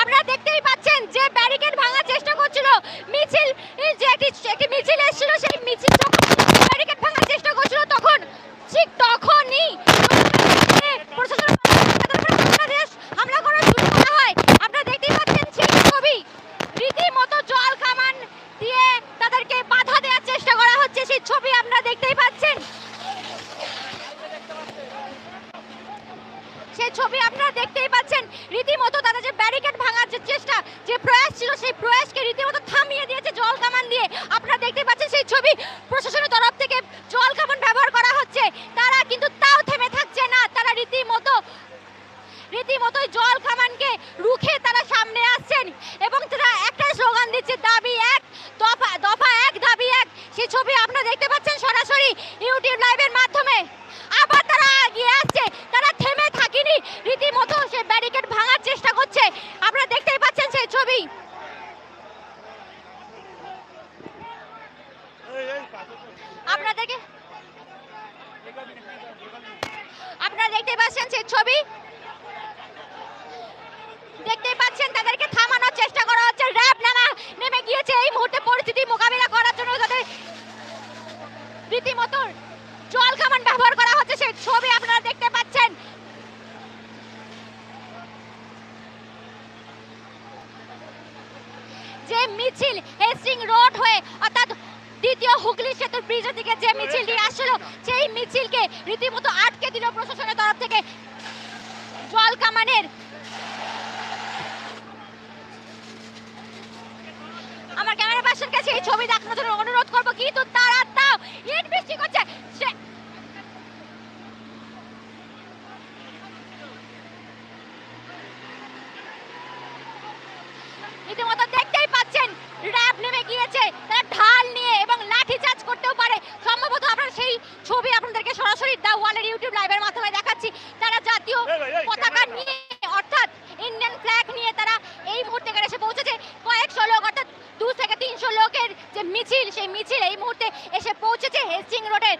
আপনারা দেখতেই পাচ্ছেন যে ব্যারিকেড ভাঙার চেষ্টা করছিল। মিছিল যে একটি একটি মিছিল এসেছিল, সেই মিছিল ব্যারিকেড ভাঙার চেষ্টা করছিল তখন, ঠিক তখনই প্রশাসন হামলা করা শুরু করা হয় আপনারা দেখতেই পাচ্ছেন সেই ছবি রীতিমতো জল কামান দিয়ে তাদেরকে বাধা দেওয়ার চেষ্টা করা হচ্ছে সেই ছবি আপনারা দেখতেই পাচ্ছেন সেই ছবি আপনারা দেখতেই পাচ্ছেন। রীতিমতো তাদের যে ব্যারিকেড ভাঙার যে চেষ্টা, যে প্রয়াস ছিল, সেই প্রয়াসকে রীতিমতো থামিয়ে দিয়েছে জল কামান দিয়ে। আপনারা দেখতে পাচ্ছেন সেই ছবি। প্রশাসনের তরফ থেকে জল কামান ব্যবহার করা হচ্ছে। তারা কিন্তু তাও থেমে থাকছে না। তারা রীতিমতো রীতিমতোই জল কামানকে রুখে তারা সামনে আসছেন এবং তারা একটাই স্লোগান দিচ্ছে, দাবি এক, দফা দফা এক, দাবি এক। সেই ছবি আপনারা দেখতে পাচ্ছেন সরাসরি। ইউটিউব লাইভের মাধ্যমে আবার তারা এগিয়ে আসছে তারা থেমে থাকেনি রীতিমতো সে ব্যারিকেড ভাঙার চেষ্টা করছে আপনারা দেখতেই পাচ্ছেন সেই ছবি আপনাদেরকে আপনারা দেখতে পাচ্ছেন সেই ছবি দেখতেই পাচ্ছেন তাদেরকে থামানোর চেষ্টা করা হচ্ছে র্যাব নামা নেমে গিয়েছে এই মুহূর্তে পরিস্থিতি মোকাবিলা করার জন্য তাদের রীতিমতো জল কামান ব্যবহার করা হচ্ছে সেই ছবি আপনারা দেখতে পাচ্ছেন যে মিছিল হেস্টিং রোড হয়ে অর্থাৎ দ্বিতীয় হুগলি সেতু ব্রিজের দিকে যে মিছিলটি আসছিল সেই মিছিলকে রীতিমতো আটকে দিল প্রশাসনের তরফ থেকে কামানের আমার ক্যামেরা পার্সনের কাছে এই ছবি দেখানোর জন্য অনুরোধ করব, কিন্তু তারা তাও ইট বৃষ্টি করছে রীতিমতো দেখতেই পাচ্ছেন, র্যাব নেমে গিয়েছে, তারা ঢাল নিয়ে সেই ছবি আপনাদেরকে সরাসরি দা ওয়ালের ইউটিউব লাইভের মাধ্যমে দেখাচ্ছি। তারা জাতীয় পতাকা নিয়ে অর্থাৎ ইন্ডিয়ান ফ্ল্যাগ নিয়ে তারা এই মুহূর্তে এখানে এসে পৌঁছেছে। কয়েকশো লোক অর্থাৎ দু থেকে তিনশো লোকের যে মিছিল সেই মিছিল এই মুহূর্তে এসে পৌঁছেছে হেস্টিং রোডের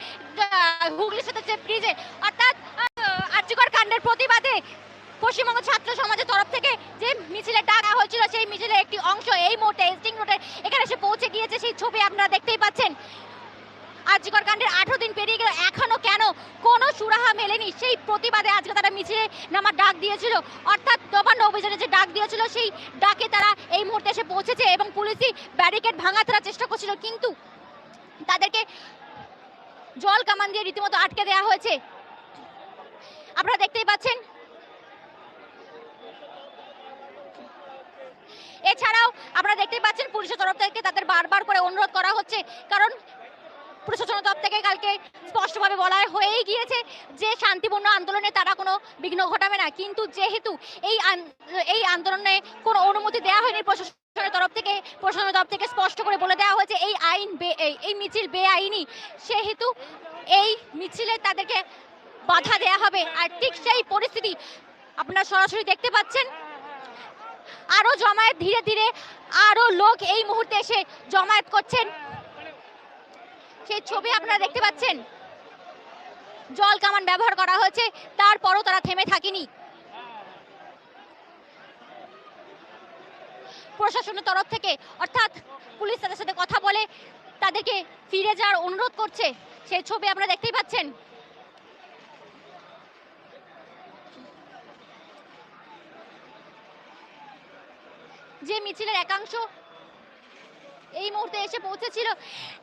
হুগলি সেতু যে ব্রিজে অর্থাৎ আর্যিকর কাণ্ডের প্রতিবাদে পশ্চিমবঙ্গ ছাত্র সমাজের তরফ থেকে যে মিছিলের ডাকা হয়েছিল সেই মিছিলের একটি অংশ এই মুহূর্তে হেস্টিং রোডের এখানে এসে পৌঁছে গিয়েছে। সেই ছবি আপনারা দেখতেই পাচ্ছেন। আর্যিকর কাণ্ডের আঠারো দিন পেরিয়ে গেল। এখনও কেন? কোনো সুরাহা মেলেনি। সেই প্রতিবাদে আজকে তারা মিছিলে নামার ডাক দিয়েছিল। অর্থাৎ নবান্ন অভিযানে যে ডাক দিয়েছিল, সেই ডাকে তারা এই মুহূর্তে এসে পৌঁছেছে এবং পুলিশই ব্যারিকেড ভাঙা তারা চেষ্টা করছিল। কিন্তু তাদেরকে জল কামান দিয়ে রীতিমতো আটকে দেওয়া হয়েছে। আপনারা দেখতেই পাচ্ছেন। এছাড়াও আপনারা দেখতেই পাচ্ছেন, পুলিশের তরফ থেকে তাদের বারবার করে অনুরোধ করা হচ্ছে। কারণ প্রশাসনের তরফ থেকে কালকে স্পষ্টভাবে বলা হয়েই গিয়েছে যে শান্তিপূর্ণ আন্দোলনে তারা কোনো বিঘ্ন ঘটাবে না। কিন্তু যেহেতু এই এই আন্দোলনে কোনো অনুমতি দেওয়া হয়নি প্রশাসনের তরফ থেকে, প্রশাসনের তরফ থেকে স্পষ্ট করে বলে দেওয়া হয়েছে এই আইন এই- মিছিল বেআইনি। সেহেতু এই মিছিলে তাদেরকে বাধা দেয়া হবে। আর ঠিক সেই পরিস্থিতি আপনারা সরাসরি দেখতে পাচ্ছেন। আরও জমায়েত, ধীরে ধীরে আরও লোক এই মুহূর্তে এসে জমায়েত করছেন। সেই ছবি আপনারা দেখতে পাচ্ছেন? জল কামান ব্যবহার করা হয়েছে, তারপরও তারা থেমে থাকেনি। প্রশাসনের তরফ থেকে, অর্থাৎ পুলিশ তাদের সাথে কথা বলে তাদেরকে ফিরে যাওয়ার অনুরোধ করছে। সেই ছবি আপনারা দেখতেই পাচ্ছেন। যে মিছিলের একাংশ এই মুহূর্তে এসে পৌঁছেছিল।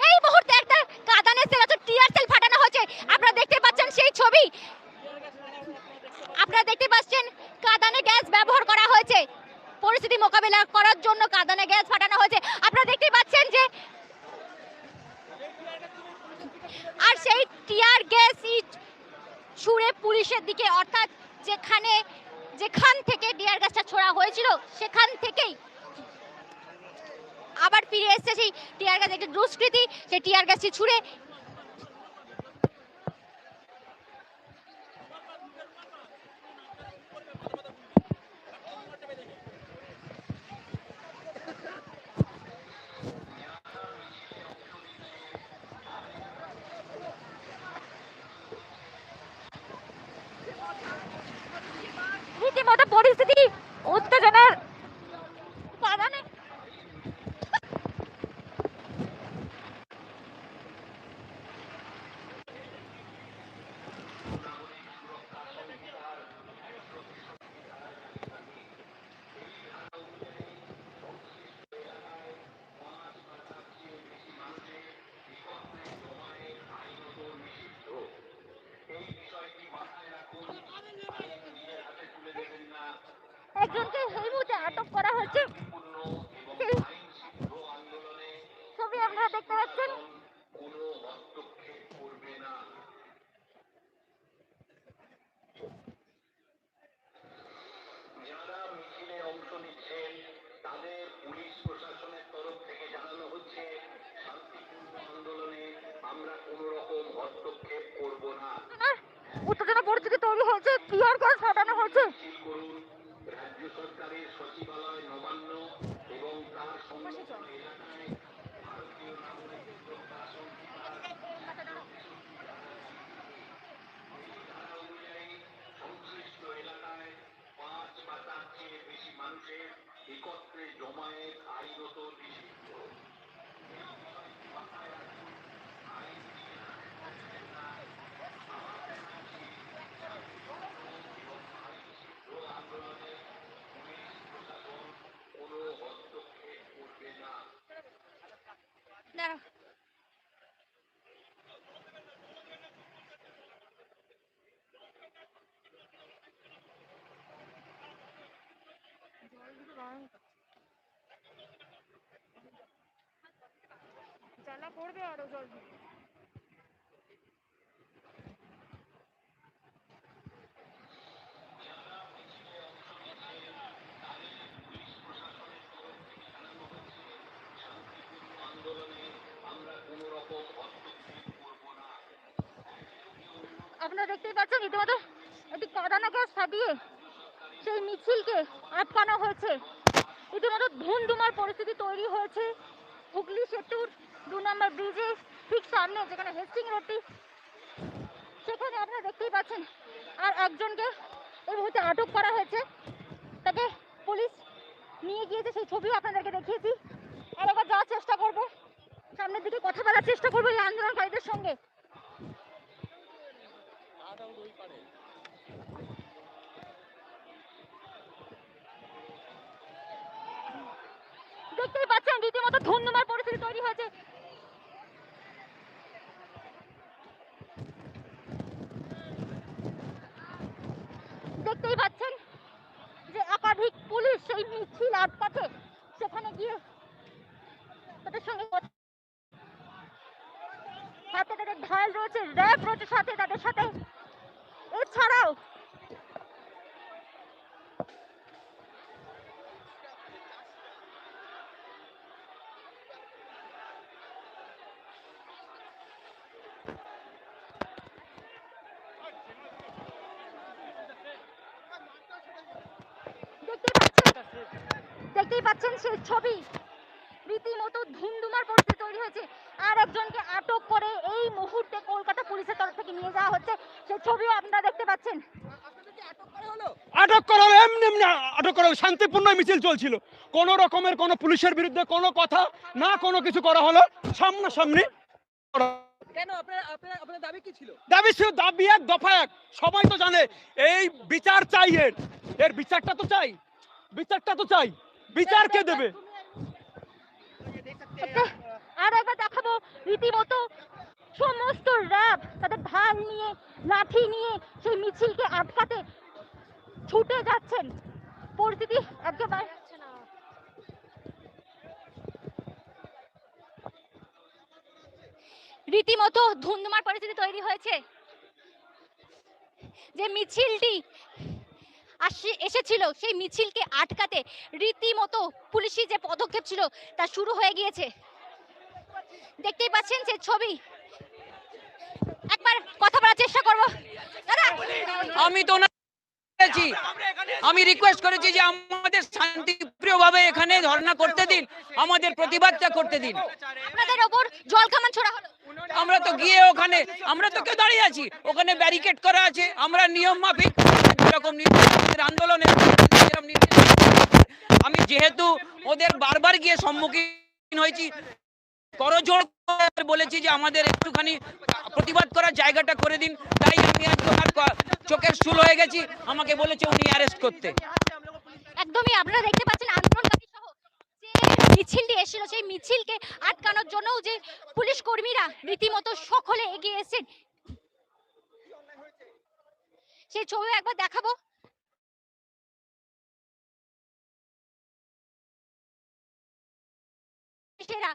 এই মুহূর্তে একটা কাদানের সেল অর্থাৎ টিয়ার সেল ফাটানো হয়েছে। আপনারা দেখতে পাচ্ছেন সেই ছবি। আপনারা দেখতে পাচ্ছেন কাদানে গ্যাস ব্যবহার করা হয়েছে। পরিস্থিতি মোকাবিলা করার জন্য কাদানে গ্যাস ফাটানো হয়েছে। আপনারা দেখতে পাচ্ছেন যে আর সেই টিয়ার গ্যাস ছুঁড়ে পুলিশের দিকে, অর্থাৎ যেখানে, যেখান থেকে টিয়ার গ্যাসটা ছোড়া হয়েছিল, সেখান থেকেই আবার ফিরে এসেছে সেই টিয়ার গ্যাস একটি দুষ্কৃতি সেই টিয়ার গ্যাসটি ছুঁড়ে রীতিমতো পরিস্থিতি একজনকে এই মুহূর্তে আটক করা হয়েছে। ছবি আপনারা দেখতে পাচ্ছেন। উত্তেজনা পরিস্থিতি তৈরি হয়েছে টিয়ার গ্যাস ফাটানো হয়েছে। সরকারের সচিবালয় নবান্ন এবং তার সংলগ্ন এলাকায় ভারতীয় নাগরিক সংশ্লিষ্ট এলাকায় পাঁচ বা চেয়ে বেশি মানুষের একত্রে জমায়েত আইনত নিষিদ্ধ। দাঁড়াও। জ্বালা পড়বে আরও জল আপনারা দেখতেই পাচ্ছেন রীতিমতো একটি কাদানো গ্যাস ফাটিয়ে সেই মিছিলকে আটকানো হয়েছে। রীতিমতো ধুমধুমার পরিস্থিতি তৈরি হয়েছে। হুগলি সেতুর দু নম্বর ব্রিজে ঠিক সামনে যেখানে হেস্টিং রোডটি, সেখানে আপনারা দেখতেই পাচ্ছেন, আর একজনকে এই মুহূর্তে আটক করা হয়েছে। তাকে পুলিশ নিয়ে গিয়েছে, সেই ছবিও আপনাদেরকে দেখিয়েছি। আর একবার যাওয়ার চেষ্টা করব। সামনের দিকে কথা বলার চেষ্টা করব এই আন্দোলনকারীদের সঙ্গে। দেখতেই পাচ্ছেন, রীতিমতো ধুমধুমার পরিস্থিতি তৈরি হয়েছে। দেখতেই পাচ্ছেন যে একাধিক পুলিশ সেই মিছিল আটকাতে সেখানে গিয়ে তাদের সঙ্গে হাতে তাদের ঢাল রয়েছে, র্যাব রয়েছে সাথে তাদের সাথে। দেখতেই পাচ্ছেন? দেখতেই পাচ্ছেন সেই ছবি। রীতিমতো ধুমধুমার পরিস্থিতি তৈরি হয়েছে। আর একজনকে আটক করে এই মুহূর্তে কলকাতা পুলিশের তরফ থেকে নিয়ে যাওয়া হচ্ছে। সেই ছবিও আপনারা দেখতে পাচ্ছেন। আটক করা হলো এমনি এমনি আটক করা শান্তিপূর্ণ মিছিল চলছিল। কোনো রকমের কোনো পুলিশের বিরুদ্ধে কোনো কথা না কোনো কিছু করা হলো। সামনাসামনি দাবি দাবি ছিল দাবি এক দফা এক। সবাই তো জানে এই বিচার চাই এর। এর বিচারটা তো চাই। বিচারটা তো চাই। বিচার কে দেবে? আর একবার দেখাবো রীতিমতো সমস্ত র্যাব তাদের ঢাল নিয়ে, লাঠি নিয়ে সেই মিছিলকে আটকাতে ছুটে যাচ্ছেন। পরিস্থিতি একেবারে রীতিমতো ধুমধুমার পরিস্থিতি তৈরি হয়েছে। যে মিছিলটি আসি এসেছিল, সেই মিছিলকে আটকাতে রীতিমতো পুলিশি যে পদক্ষেপ ছিল, তা শুরু হয়ে গিয়েছে। দেখতেই পাচ্ছেন যে ছবি। একবার কথা বলার চেষ্টা করব। দাদা! আমি তো আমি রিকোয়েস্ট করেছি যে আমাদের শান্তিপ্রিয়ভাবে এখানে ধর্ণা করতে দিন আমাদের প্রতিবাদটা করতে দিন। আপনাদের ওপর জল কামান ছোড়া হলো। আমরা তো গিয়ে ওখানে আমরা তো কেউ দাঁড়িয়ে আছি। ওখানে ব্যারিকেড করা আছে। আমরা নিয়ম মাফিক যেরকম আন্দোলনে আমি যেহেতু ওদের বারবার গিয়ে সম্মুখীন হয়েছি করজোড় বলেছি যে আমাদের একটুখানি প্রতিবাদ করার জায়গাটা করে দিন। তাই আমি আজকে আমার চোখের চুল হয়ে গেছি। আমাকে বলেছে উনি অ্যারেস্ট করতে। একদমই, আপনারা দেখতে পাচ্ছেন আন্দোলনকারী সহ যে মিছিলটি এসেছিল, সেই মিছিলকে আটকানোর জন্য যে পুলিশ কর্মীরা রীতিমতো সকলে এগিয়ে এসেছেন। সেই ছবি একবার দেখাবো। সেরা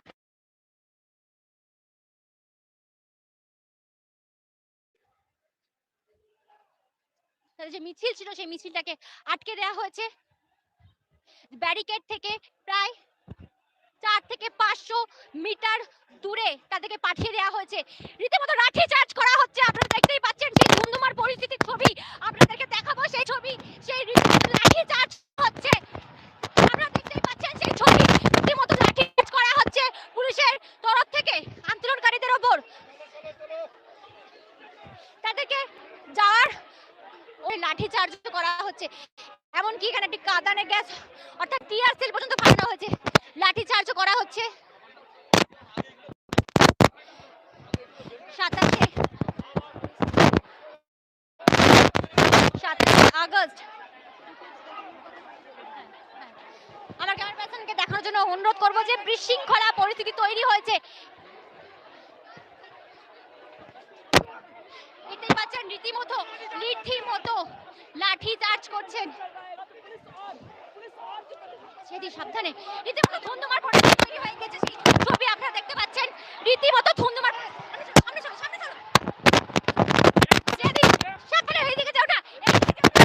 তাদের যে মিছিল ছিল, সেই মিছিলটাকে আটকে দেওয়া হয়েছে। ব্যারিকেড থেকে প্রায় চার থেকে পাঁচশো মিটার দূরে তাদেরকে পাঠিয়ে দেওয়া হয়েছে। রীতিমতো লাঠি চার্জ করা হচ্ছে, আপনারা দেখতেই পাচ্ছেন সেই ধুমধুমার পরিস্থিতির ছবি। আপনাদেরকে দেখাবো সেই ছবি সেই রীতিমতো লাঠি চার্জ হচ্ছে আপনারা দেখতেই পাচ্ছেন সেই ছবি রীতিমতো লাঠি চার্জ করা হচ্ছে পুলিশের তরফ থেকে আন্দোলনকারীদের ওপর তাদেরকে যাওয়ার ওই লাঠি চার্জ করা হচ্ছে এমনকি এখানে একটি কাদানে গ্যাস অর্থাৎ টিয়ার সেল পর্যন্ত পাঠানো হয়েছে লাঠি চার্জ করা হচ্ছে সাতাশে সাতাশে আগস্ট আমার ক্যামেরা পার্সনকে দেখানোর জন্য অনুরোধ করব যে বিশৃঙ্খলা পরিস্থিতি তৈরি হয়েছে। দেখতেই পাচ্ছেন রীতিমতো রীতিমতো লাঠি চার্জ করছেন। সেটি সাবধানে। রীতিমতো ধুন্ধুমার পরিস্থিতি তৈরি হয়ে গেছে সেই ছবি আপনারা দেখতে পাচ্ছেন রীতিমতো ধুন্ধুমার সামনে চলো সামনে চলো সেদি সাবধানে এইদিকে যাও না এইদিকে যাও না।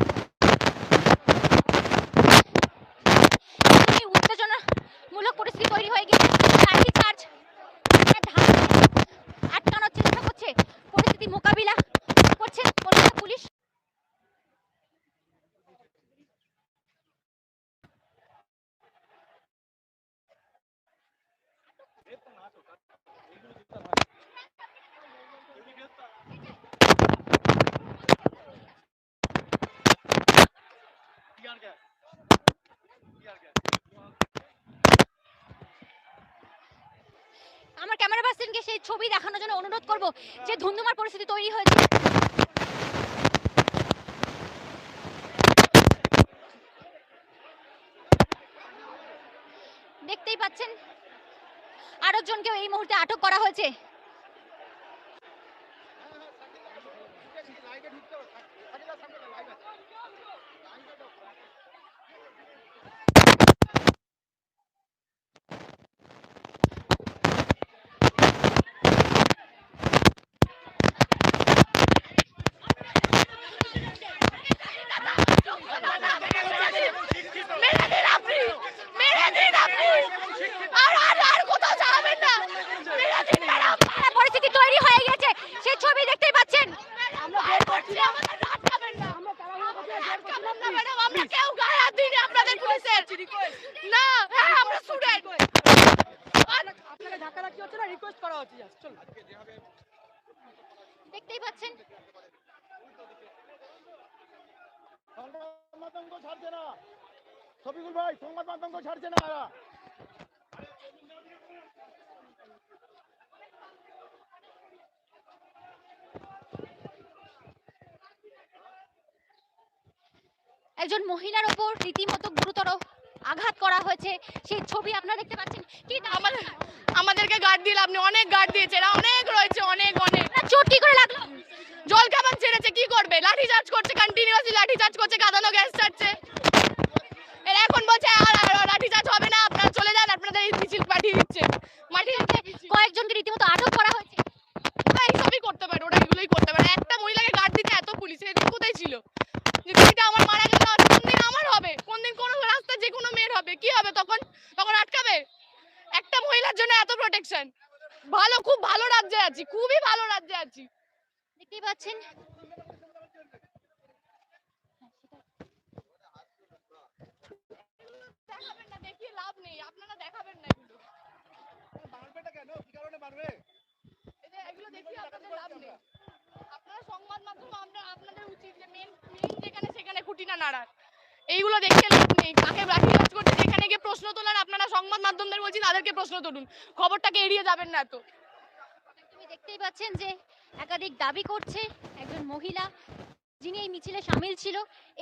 এই উত্তেজনামূলক পরিস্থিতি তৈরি হয়ে গেছে লাঠি চার্জ আটকানোর চেষ্টা করছে পরিস্থিতি মোকাবিলা করছে কলকাতা পুলিশ আমার ক্যামেরা পার্সনকে সেই ছবি দেখানোর জন্য অনুরোধ করব, যে ধুন্ধুমার পরিস্থিতি তৈরি হয়েছে। দেখতেই পাচ্ছেন, আরও জনকেও এই মুহূর্তে আটক করা হয়েছে পরিস্থিতি তৈরি হয়ে গেছে সেই ছবি দেখতেই পাচ্ছেন আমরা বের করছি আমাদের আটকাবেন না আটকাবেন না ম্যাডাম আমরা কেউ গায়ে হাত দিইনি আপনাদের পুলিশের না হ্যাঁ আমরা স্টুডেন্ট আপনাকে ধাক্কা ধাক্কি হচ্ছে না রিকোয়েস্ট করা হচ্ছে just, চলুন দেখতেই পাচ্ছেন সংবাদ ছাড়ছে না। শফিকুল ভাই সংবাদ মাধ্যমকে ছাড়ছে না একজন মহিলার ওপর রীতিমতো গুরুতর আঘাত করা হয়েছে। সেই ছবি আপনারা দেখতে পাচ্ছেন। কি আমাদের আমাদেরকে গার্ড দিলে আপনি অনেক গার্ড দিয়েছে। এরা অনেক রয়েছে। অনেক অনেক। চোট কি করে লাগল। জল খাবার ছেড়েছে, কি করবে? লাঠি চার্জ করছে কন্টিনিউয়াসলি লাঠি চার্জ করছে, কাঁদানো গ্যাস ছাড়ছে। এরা এখন বলছে, আর লাঠি চার্জ হবে না, আপনারা চলে যান, আপনাদের মিছিল পাঠিয়ে দিচ্ছে। মাটি কয়েকজনকে রীতিমতো আটক করা হয়েছে। ওরা এইসবই করতে পারে, ওরা এগুলোই করতে পারে। একটা মহিলাকে গার্ড দিতে এত পুলিশ এদিন কোথায় ছিল? যে দিদিটা আমার মারা গেল কোন দিন আমার হবে? কোন দিন কোনো রাস্তা যে কোনো মেয়ের হবে? কি হবে তখন? তখন আটকাবে? একটা মহিলার জন্য এত প্রোটেকশন ভালো, খুব ভালো রাজ্যে আছি, খুবই ভালো রাজ্যে আছি। দেখতেই পাচ্ছেন। দেখাবেন না দেখিয়ে লাভ নেই আপনারা দেখাবেন না এগুলো। মারবেটা কেন? কি কারণে মারবে? এই যে এগুলো দেখিয়ে আপনাদের লাভ নেই। আপনারা সংবাদ মাধ্যম আপনাদের উচিত যে যেখানে সেখানে খুঁটি না নাড়ার। এইগুলো দেখিয়ে লাভ নেই কাকে লাঠি চার্জ করছে যেখানে গিয়ে প্রশ্ন তোলার আপনারা সংবাদ মাধ্যমদের বলছি তাদেরকে প্রশ্ন তুলুন। খবরটাকে এড়িয়ে যাবেন না তুমি দেখতেই পাচ্ছেন যে একাধিক দাবি করছে একজন মহিলা যিনি এই মিছিলে সামিল ছিল।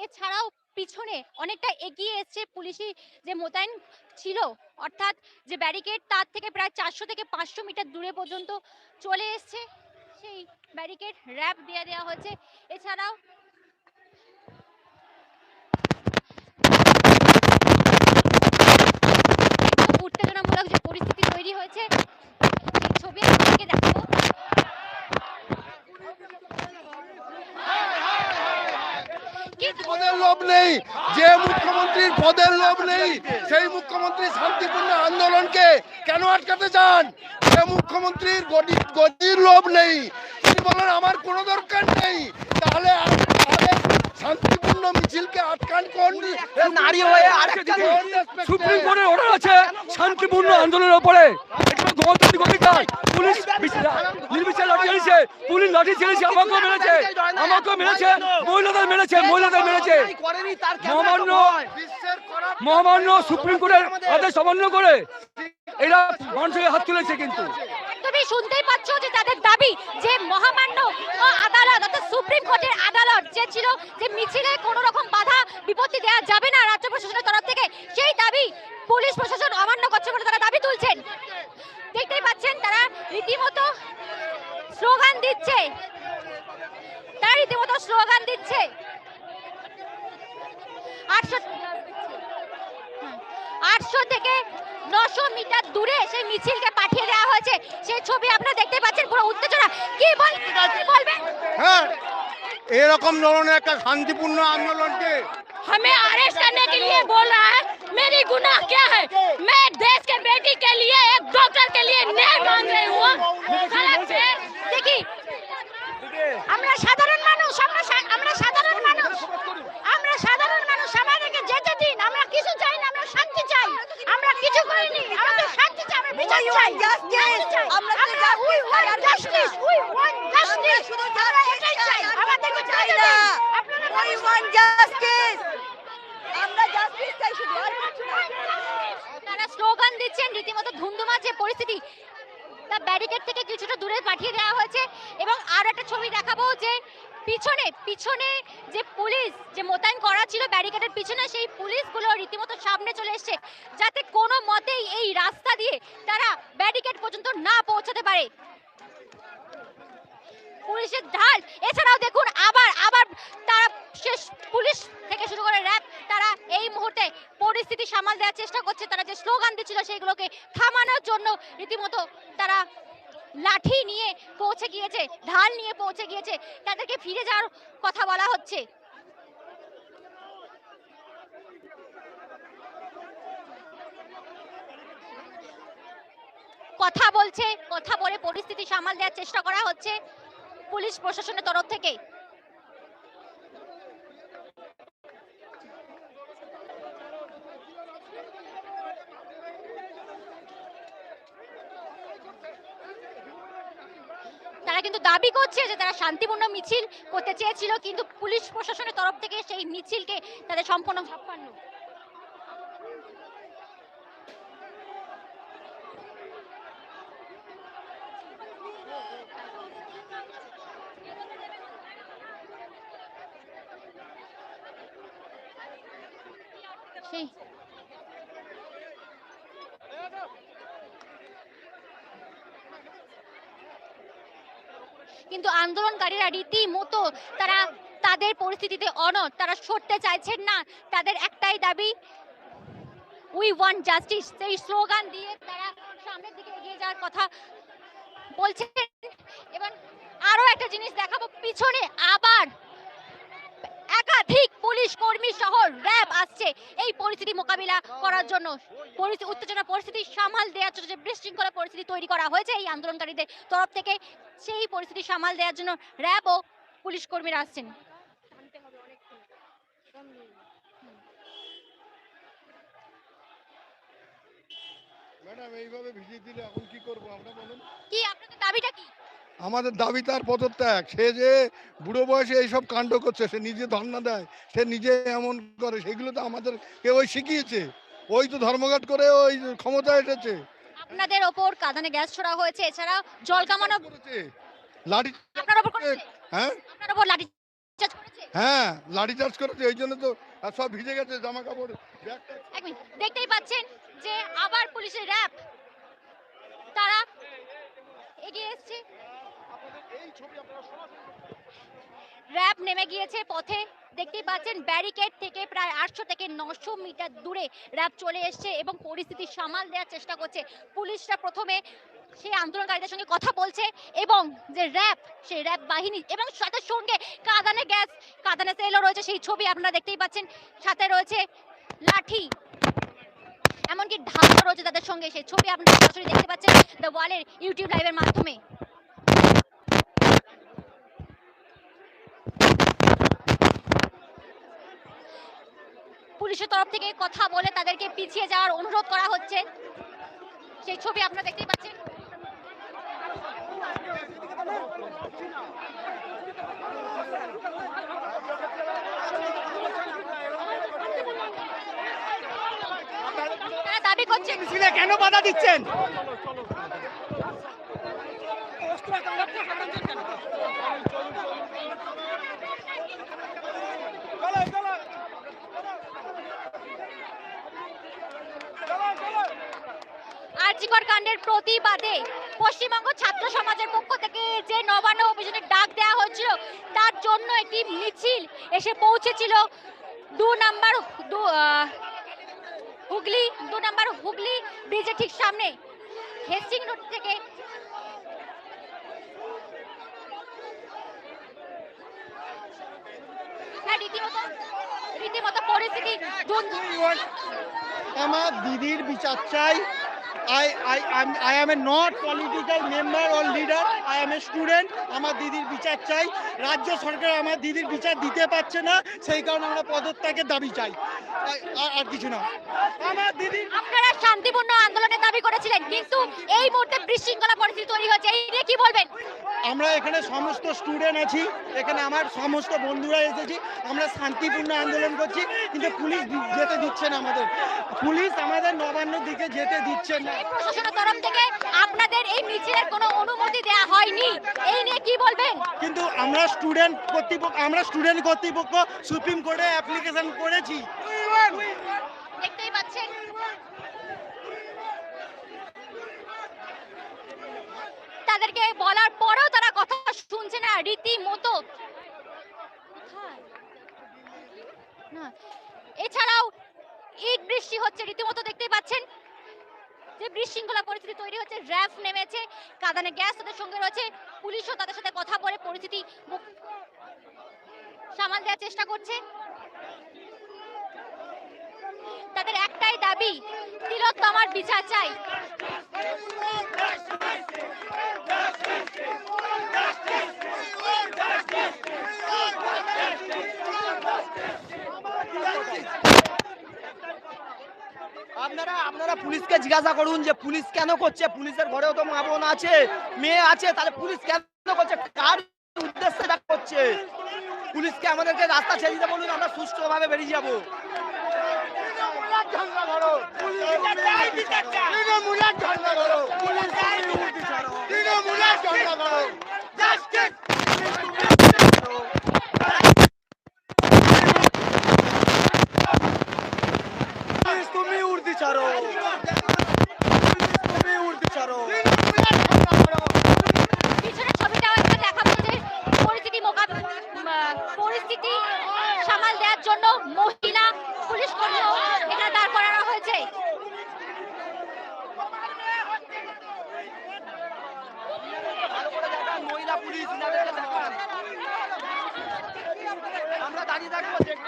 এছাড়াও পিছনে অনেকটা এগিয়ে এসছে পুলিশি যে মোতায়েন ছিল, অর্থাৎ যে ব্যারিকেড তার থেকে প্রায় চারশো থেকে পাঁচশো মিটার দূরে পর্যন্ত চলে এসছে। সেই ব্যারিকেড র্যাপ দিয়ে দেওয়া হয়েছে। এছাড়াও উত্তেজনামূলক যে পরিস্থিতি তৈরি হয়েছে পদের লোভ নেই যে মুখ্যমন্ত্রীর পদের লোভ নেই সেই মুখ্যমন্ত্রী শান্তিপূর্ণ আন্দোলনকে কেন আটকাতে চান? যে মুখ্যমন্ত্রীর গদির লোভ নেই তিনি বলেন আমার কোনো দরকার নেই। তাহলে শান্তিপূর্ণ মিছিলকে আটকান কোন নারী হয়ে সুপ্রিম কোর্টের অর্ডার আছে শান্তিপূর্ণ আন্দোলনের উপরে। গণতান্ত্রিক অধিকার পুলিশ নির্বিচার লাঠি চালিয়েছে পুলিশ লাঠি আমাকেও মেরেছে আমাকেও মেরেছে মহিলাদের মেরেছে মহিলাদের মেরেছে। মহামান্য মহামান্য সুপ্রিম কোর্টের আদেশ অমান্য করে এরা মানুষের হাত তুলেছে কিন্তু। তুমি শুনতেই পাচ্ছ যে তাদের দাবি যে মহামান্য আদালত অর্থাৎ সুপ্রিম কোর্টের আদালত যে ছিল যে মিছিলে কোনো রকম বাধা বিপত্তি দেওয়া যাবে না রাজ্য প্রশাসনের তরফ থেকে সেই দাবি পুলিশ প্রশাসন অমান্য করছে বলে তারা দাবি তুলছেন। দেখতেই পাচ্ছেন তারা রীতিমতো স্লোগান দিচ্ছে তারা রীতিমতো স্লোগান দিচ্ছে আটশো আটশো থেকে নশো মিটার দূরে সেই মিছিলকে পাঠিয়ে দেওয়া হয়েছে সেই ছবি আপনারা দেখতে পাচ্ছেন পুরো উত্তেজনা কি বল কি বলবেন হ্যাঁ এরকম ধরনের একটা শান্তিপূর্ণ আন্দোলনকে हमें अरेस्ट करने के लिए बोल रहा है मेरी गुनाह क्या है मैं देश के बेटी के लिए एक डॉक्टर के लिए न्याय मांग रही हूँ দেখি আমরা সাধারণ মানুষ আমরা সা- আমরা সাধারণ মানুষ আমরা সাধারণ মানুষ আমাদেরকে যেতে দিন আমরা কিছু চাই না আমরা শান্তি চাই আমরা কিছু করিনি আমাদের শান্তি চাই আমরা বিচার চাই আমরা আমরা we want justice we want justice আমরা এটাই চাই আমাদেরকে চাই না আপনারা উই ওয়ান্ট জাস্টিস তারা স্লোগান দিচ্ছেন, রীতিমতো ধুমধুমা যে পরিস্থিতি, তা ব্যারিকেড থেকে কিছুটা দূরে পাঠিয়ে দেওয়া হয়েছে। এবং আর একটা ছবি দেখাবো যে পিছনে পিছনে যে পুলিশ যে মোতায়েন করা ছিল ব্যারিকেডের পিছনে, সেই পুলিশগুলো রীতিমতো সামনে চলে এসছে, যাতে কোনো মতেই এই রাস্তা দিয়ে তারা ব্যারিকেড পর্যন্ত না পৌঁছাতে পারে। পুলিশের ঢাল। এছাড়াও দেখুন, আবার আবার তারা শেষ পুলিশ থেকে শুরু করে র্যাব, তারা এই মুহূর্তে পরিস্থিতি সামাল দেওয়ার চেষ্টা করছে। তারা যে স্লোগান দিচ্ছিল সেইগুলোকে থামানোর জন্য রীতিমতো তারা লাঠি নিয়ে পৌঁছে গিয়েছে, ঢাল নিয়ে পৌঁছে গিয়েছে। তাদেরকে ফিরে যাওয়ার কথা বলা হচ্ছে। কথা বলছে, কথা বলে পরিস্থিতি সামাল দেওয়ার চেষ্টা করা হচ্ছে। পুলিশ প্রশাসনের তরফ থেকে? তারা কিন্তু দাবি করছে যে তারা শান্তিপূর্ণ মিছিল করতে চেয়েছিল, কিন্তু পুলিশ প্রশাসনের তরফ থেকে সেই মিছিলকে তাদের সম্পূর্ণ ছাপ্পান্ন সেই কিন্তু আন্দোলনকারীরা রীতিমতো তারা তাদের পরিস্থিতিতে অনড়, তারা সরতে চাইছেন না। তাদের একটাই দাবি উই ওয়ান্ট জাস্টিস সেই স্লোগান দিয়ে তারা সামনের দিকে এগিয়ে যাওয়ার কথা বলছেন। এবং আরও একটা জিনিস দেখাবো, পিছনে আবার একাধিক পুলিশ কর্মী সহ র্যাব আসছে এই পরিস্থিতি মোকাবিলা করার জন্য। উত্তেজনা পরিস্থিতি সামাল দেওয়ার জন্য, যে বিশৃঙ্খলা পরিস্থিতি তৈরি করা হয়েছে এই আন্দোলনকারীদের তরফ থেকে, সেই পরিস্থিতি সামাল দেওয়ার জন্য র্যাব ও পুলিশ কর্মীরা আসছেন। ম্যাডাম এইভাবে ভিজিয়ে দিলে এখন কি করব আমরা বলুন? কি আপনাদের দাবিটা কি? আমাদের দাবি তার পদত্যাগ। সে যে বুড়ো বয়সে এইসব কাণ্ড করছে সে নিজে ধর্ণা দেয় সে নিজে এমন করে সেগুলো তো আমাদের কে ওই শিখিয়েছে। ওই তো ধর্মঘট করে ওই ক্ষমতা এসেছে। আপনাদের ওপর কাঁদানে গ্যাস ছোড়া হয়েছে এছাড়া জল কামানো করেছে। লাঠি আপনার ওপর করেছে? হ্যাঁ? আপনার ওপর লাঠি হ্যাঁ লাঠি চার্জ করেছে এই জন্য তো সব ভিজে গেছে জামা কাপড় এক মিনিট দেখতেই পাচ্ছেন যে আবার পুলিশের র্যাব তারা এগিয়ে এসছে। র্যাব নেমে গিয়েছে পথে দেখতেই পাচ্ছেন ব্যারিকেড থেকে প্রায় আটশো থেকে নশো মিটার দূরে র্যাব চলে এসছে এবং পরিস্থিতি সামাল দেওয়ার চেষ্টা করছে। পুলিশরা প্রথমে সেই আন্দোলনকারীদের সঙ্গে কথা বলছে এবং যে র্যাব সেই র্যাব বাহিনী এবং সাথে সঙ্গে কাদানে গ্যাস কাঁদানে তেলও রয়েছে। সেই ছবি আপনারা দেখতেই পাচ্ছেন। সাথে রয়েছে লাঠি, এমনকি ঢাকা রয়েছে তাদের সঙ্গে। সেই ছবি আপনারা সরাসরি দেখতে পাচ্ছেন দ্য ওয়ালের ইউটিউব লাইভের মাধ্যমে। পুলিশের তরফ থেকে কথা বলে তাদেরকে পিছিয়ে যাওয়ার অনুরোধ করা হচ্ছে। সেই ছবি আপনারা দেখতেই পাচ্ছেন। দাবি করছেন কেন বাধা দিচ্ছেন? আর্জিকর কাণ্ডের প্রতিবাদে পশ্চিমবঙ্গ ছাত্র সমাজের পক্ষ থেকে যে নবান্ন অভিযানের ডাক দেওয়া হয়েছিল, তার জন্য একটি মিছিল এসে পৌঁছেছিল। দু নাম্বার হুগলি, দু নাম্বার হুগলি ব্রিজের ঠিক সামনে। হেস্টিং রোড থেকে হ্যাঁ রীতিমতো পরিস্থিতি আমার দিদির বিচার চাই। I I I am a not political member or leader I am a student আমার দিদির বিচার চাই। রাজ্য সরকার আমার দিদির বিচার দিতে পারছে না। সেই কারণে আমরা পদত্যাগের দাবি চাই। আর- কিছু না। আমার দিদির আপনারা শান্তিপূর্ণ আন্দোলনের দাবি করেছিলেন কিন্তু এই মুহূর্তে বিশৃঙ্খলা পরিস্থিতি তৈরি হচ্ছে এই নিয়ে কি বলবেন? আমরা এখানে সমস্ত স্টুডেন্ট আছি। এখানে আমার সমস্ত বন্ধুরা এসেছি। আমরা শান্তিপূর্ণ আন্দোলন করছি। কিন্তু পুলিশ যেতে দিচ্ছে না আমাদের। পুলিশ আমাদের নবান্ন দিকে যেতে দিচ্ছে প্রশাসনের তরফ থেকে আপনাদের এই মিছিলের কোনো অনুমতি দেওয়া হয়নি। এই নিয়ে কি বলবেন? কিন্তু আমরা স্টুডেন্ট কর্তৃপক্ষ আমরা স্টুডেন্ট কর্তৃপক্ষ সুপ্রিম কোর্টে অ্যাপ্লিকেশন করেছি। দেখতেই পাচ্ছেন। তাদেরকে বলার পরেও তারা কথা শুনছে না রীতিমতো। এছাড়াও ইট বৃষ্টি হচ্ছে রীতিমতো দেখতেই পাচ্ছেন। যে বিশৃঙ্খলা পরিস্থিতি তৈরি হচ্ছে, র্যাফ নেমেছে, কাদানে গ্যাস তাদের সঙ্গে রয়েছে, পুলিশও তাদের সাথে কথা বলে পরিস্থিতি সামাল দেওয়ার চেষ্টা করছে। তাদের একটাই দাবি, তিলোত্তমার বিচার চাই। আপনারা আপনারা পুলিশকে জিজ্ঞাসা করুন যে পুলিশ কেন করছে? পুলিশের ঘরেও তো মা বোন আছে মেয়ে আছে তাহলে পুলিশ কেন করছে? কার উদ্দেশ্যে এটা করছে? পুলিশকে আমাদেরকে রাস্তা ছেড়ে দিতে বলুন আমরা সুষ্ঠুভাবে বেরিয়ে যাব তৃণমূলের ঝান্ডা ধরো তুমি উর্দি ছাড়ো তুমি উর্দি ছাড়ো পিছনের ছবিটাও একবার দেখাবো যে পরিস্থিতি সামাল দেওয়ার জন্য মহিলা পুলিশ কর্মীও এখানে দাঁড় করানো হয়েছে। ভালো করে দেখান। মহিলা পুলিশ আমরা দাঁড়িয়ে থাকব দেখব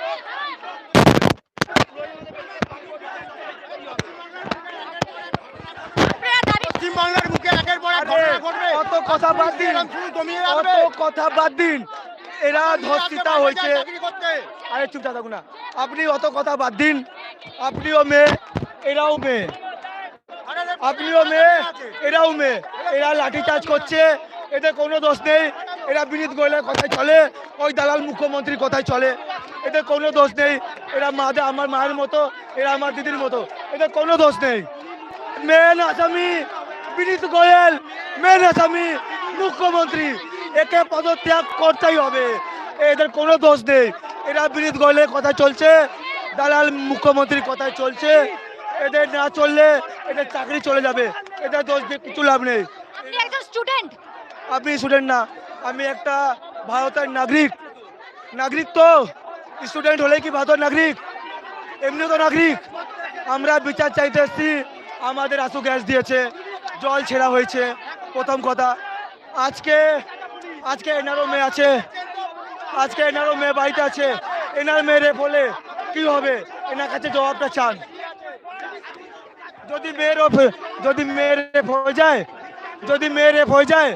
আপনারা দাবি পশ্চিমবাংলার মুখে একের পর এক ঘটনা ঘটবে অত কথা বাদ দিন। অত কথা বাদ দিন। এরা ধর্ষিতা হয়েছে। আরে চুপ থাকুন না। আপনি অত কথা বাদ দিন। আপনিও মেয়ে এরাও মেয়ে। আপনিও মেয়ে এরাও মেয়ে। এরা লাঠিচার্জ করছে। এতে কোনো দোষ নেই। এরা বিনীত গোয়েলের কথায় চলে। ওই দালাল মুখ্যমন্ত্রীর কথায় চলে। এতে কোনো দোষ নেই। এরা মাদের আমার মায়ের মতো। এরা আমার দিদির মতো। এতে কোনো দোষ নেই। মেন আসামি বিনীত গোয়েল। মেন আসামি মুখ্যমন্ত্রী একে পদত্যাগ করতেই হবে। এদের কোনো দোষ নেই। এরা বিনীত গোয়েলের কথা চলছে দালাল মুখ্যমন্ত্রীর কথায় চলছে। এদের না চললে এদের চাকরি চলে যাবে। এদের দোষ দিয়ে কিছু লাভ নেই। আপনি স্টুডেন্ট আপনি স্টুডেন্ট না আমি একটা ভারতের নাগরিক। নাগরিক তো স্টুডেন্ট হলে কি ভারতের নাগরিক? এমনি তো নাগরিক। আমরা বিচার চাইতে এসেছি আমাদের আসু গ্যাস দিয়েছে জল ছেঁড়া হয়েছে। প্রথম কথা আজকে আজকে এনারও মেয়ে আছে আজকে এনারও মেয়ে বাড়িতে আছে এনার মেয়ে রেপ হলে কি হবে? এনার কাছে জবাবটা চান। যদি মেয়ের যদি মেয়ের রেপ হয়ে যায় যদি মেয়ের রেপ হয়ে যায়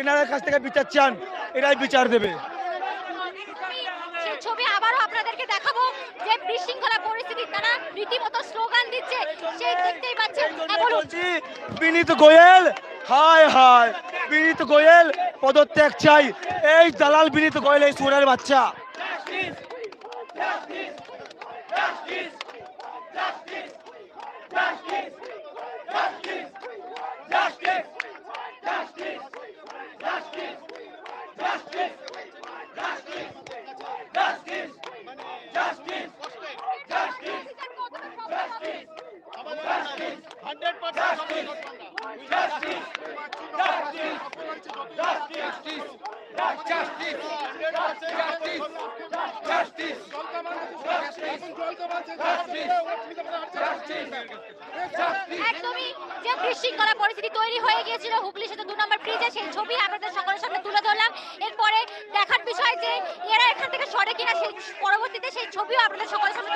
এনাদের কাছ থেকে বিচার চান এরাই বিচার দেবে। ছবি আবারও আপনাদেরকে দেখাবো যে বিশৃঙ্খলা পরিস্থিতি তারা রীতিমতো স্লোগান দিচ্ছে সেই দেখতেই পাচ্ছেন। বলছি বিনীত গোয়েল হায় হায় বিনীত গোয়েল পদত্যাগ চাই এই দালাল বিনীত গোয়েল এই সুরের বাচ্চা একদমই যে বিশৃঙ্খলা পরিস্থিতি তৈরি হয়ে গিয়েছিল হুগলি সেতু দু নম্বর ব্রিজে সেই ছবি আপনাদের সকলের সামনে তুলে ধরলাম। এরপরে দেখার বিষয় যে এরা এখান থেকে সরে কিনা, সেই পরবর্তীতে সেই ছবিও আপনাদের সকলের সামনে